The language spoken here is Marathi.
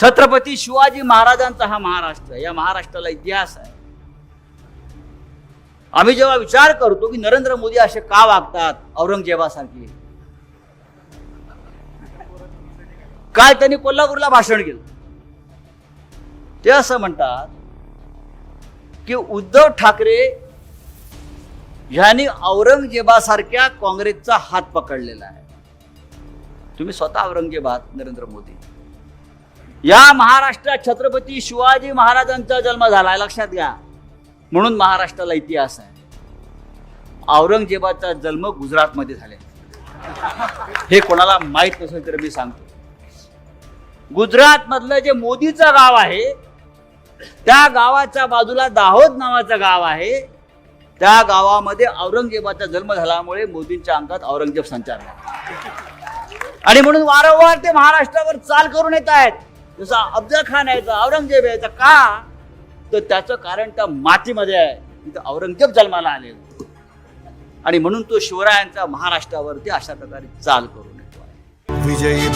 छत्रपती शिवाजी महाराजांचा हा महाराष्ट्र या महाराष्ट्राला इतिहास आहे. आम्ही जेव्हा विचार करतो की नरेंद्र मोदी असे का वागतात औरंगजेबासारखे? काय त्यांनी कोल्हापूरला भाषण केलं. ते असं म्हणतात की उद्धव ठाकरे ह्यांनी औरंगजेबासारख्या काँग्रेसचा हात पकडलेला आहे. तुम्ही स्वतः औरंगजेब आहात नरेंद्र मोदी. या महाराष्ट्रात छत्रपती शिवाजी महाराजांचा जन्म झाला लक्षात घ्या. म्हणून महाराष्ट्राला इतिहास आहे. औरंगजेबाचा जन्म गुजरातमध्ये झाले. हे कोणाला माहीत नसेल तर मी सांगतो. गुजरातमधलं जे मोदीचं गाव आहे त्या गावाच्या बाजूला दाहोद नावाचं गाव आहे. त्या गावामध्ये औरंगजेबाचा जन्म झाल्यामुळे मोदींच्या अंगात औरंगजेब संचारला. आणि म्हणून वारंवार ते महाराष्ट्रावर चाल करून येत आहेत. जसा अफजल खान यायचा औरंगजेब यायचं का? तर त्याचं कारण त्या मातीमध्ये आहे. तिथं औरंगजेब जन्माला आले आणि म्हणून तो शिवरायांचा महाराष्ट्रावरती अशा प्रकारे चाल करून येतो विजयी